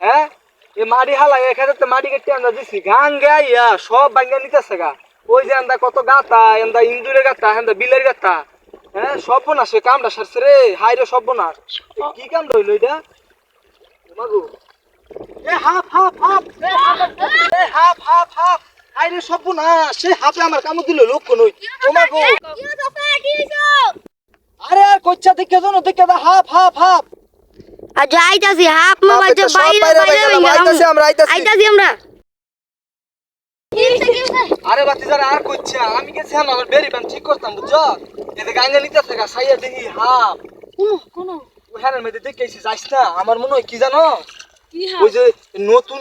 হ্যাঁ? এ মাটি হালা এখানে তো মাটি কেটে আন্দা দিছি। গান গাইয়া সব ভাঙ্গা নিতেছে গা। ওই যে আন্দা কত গাতা এন্দা ইন্দুরের গাতা এন্দা বিলের গাতা হ্যাঁ? সর্বনাশ কামটা সারছে রে। হাই রে সর্বনাশ। কি কাম রইল এটা? মাগু। এ হাফ হাফ হাফ এ হাফ হাফ হাফ হাই রে সর্বনাশ সে হাফে আমার কামড় দিল লক্ষ্য নই। ও মাগু। আরে আর কচ্চা দেখে জানো দেখে দা হাফ হাফ হাফ। আর যাইতাছি হাফ মোবাইল বাইরে বাইরে আইতাছি আমরা, আইতাছি। আইতাছি আমরা। আরে বাতি যারা আর কইছে আমি গেছি আমার বেরি বান ঠিক করতাম বুঝছ? এতে গাঙ্গা নিতে থাকা সাইয়া দেখি হাফ কোন ওখানের মধ্যে দেখেছি যাইস না আমার মনে হয় কি জানো? ওই যে নতুন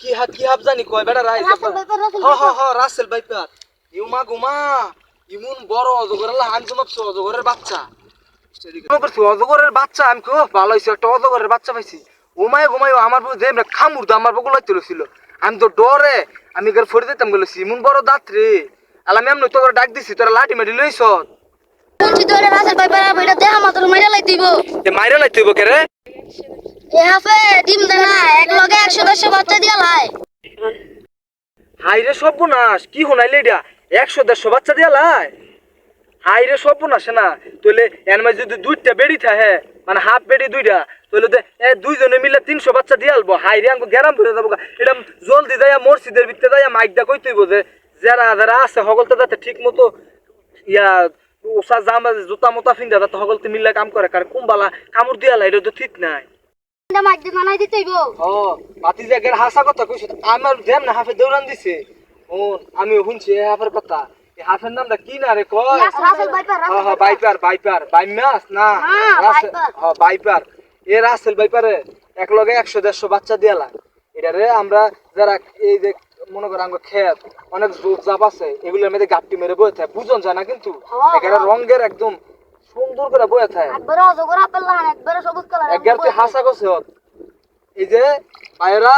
কি হাফ কি হাফ জানি কয় বেটা রাইস রাসেল ভাইপার, রাসেল হ হ হ রাসেল ভাইপার। ইউমা গুমা ইমুন বড় অজগর আল্লাহ আনজম অজগরের বাচ্চা। করছি অজগরের বাচ্চা আমি খুব ভালো হয়েছে একটা অজগরের বাচ্চা পাইছি। ঘুমাই আমার বুঝে খামুর আমার তুলেছিল আমি তো ডরে আমি গেলে দিতাম বড় এমনি তোর ডাক দিছি তোরা লাঠি লইছ। রাসেল দেহা মাত্র মাইরা লাই দিব এ মাইরা লাই তুই কে এ হাফে ডিম দেনা এক লগে একশো দেড়শো বাচ্চা দিয়া লাই। হাই রে সর্বনাশ কি হোনাইলে এটা? বাচ্চা দিয়া লাই। হাই রে সর্বনাশ না। তাহলে এর মাঝে যদি দুইটা বেড়ি থাকে মানে হাফ বেড়ি দুইটা তাহলে তো এ দুইজনে মিলে তিনশো বাচ্চা দিয়ে আলবো। হাই রে আঙ্গু গেরাম ভরে যাব এটা জলদি যাইয়া মসজিদের ভিতরে যাইয়া মাইক দা কই তুইব যে যারা যারা আছে সকলতে যাতে ঠিক মতো ইয়া ওসা জামা জুতা মোতা ফিন্দা যাতে সকলতে মিলে কাম করে। কারণ কুম্বালা কামড় দিয়া লাই এটা তো ঠিক নাই। আমার দেন না হাফে দৌড়ান দিছে। ও আমি শুনছি এ হাফের কথা। হাফের নামটা কি না রে কয়? হ্যাঁ হ্যাঁ বাইপার। বাইপার বাইমাস না হ্যাঁ, বাইপার। এ রাসেল বাইপারে এক লগে একশো দেড়শো বাচ্চা দিয়ালা এটারে আমরা যারা এই যে মনে খেত অনেক জাপ আছে এগুলোর মধ্যে গাপটি মেরে বয়ে থাকে। বুঝন যায় না কিন্তু? একেবারে। রঙের একদম সুন্দর করে বয়ে থাকে। একবারে তুই হাসা হত। এই যে ভাইরা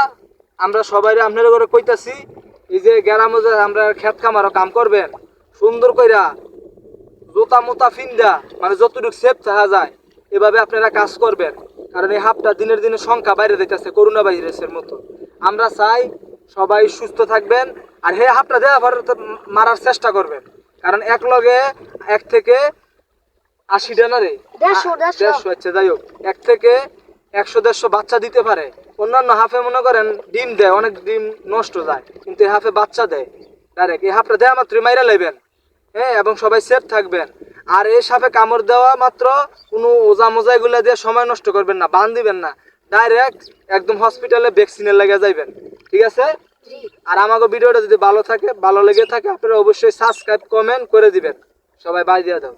আমরা সবাই আপনার করে কইতাছি এই যে গ্রামে আমরা খেত খামারও কাম করবেন। সুন্দর কইরা জোতা মোতা ফিন্দা মানে যতটুকু সেফ থাকা যায় এভাবে আপনারা কাজ করবেন। কারণ এই হাফটা দিনের দিনে সংখ্যা বাইরে দিতেছে করোনা ভাইরাসের মতো। আমরা চাই সবাই সুস্থ থাকবেন আর হে হাফটা দেওয়া মারার চেষ্টা করবেন। কারণ এক লগে এক থেকে আশি না রে? দেড়শো, আচ্ছা যাই হোক। এক থেকে একশো দেড়শো বাচ্চা দিতে পারে। অন্যান্য হাফে মনে করেন ডিম দেয় অনেক ডিম নষ্ট যায় কিন্তু এই হাফে বাচ্চা দেয়। ডাইরেক্ট এই হাফটা দেওয়া মাত্রই মাইরা লাইবেন। হ্যাঁ এবং সবাই সেফ থাকবেন। আর এই সাপে কামড় দেওয়া মাত্র কোনো ওজা মোজা এগুলা দিয়ে সময় নষ্ট করবেন না বান দিবেন না। ডাইরেক্ট একদম হসপিটালে ভ্যাকসিনে লেগে যাইবেন ঠিক আছে? আর আমাকে ভিডিওটা যদি ভালো থাকে ভালো লেগে থাকে আপনারা অবশ্যই সাবস্ক্রাইব কমেন্ট করে দিবেন। সবাই বাই দিয়ে দাও।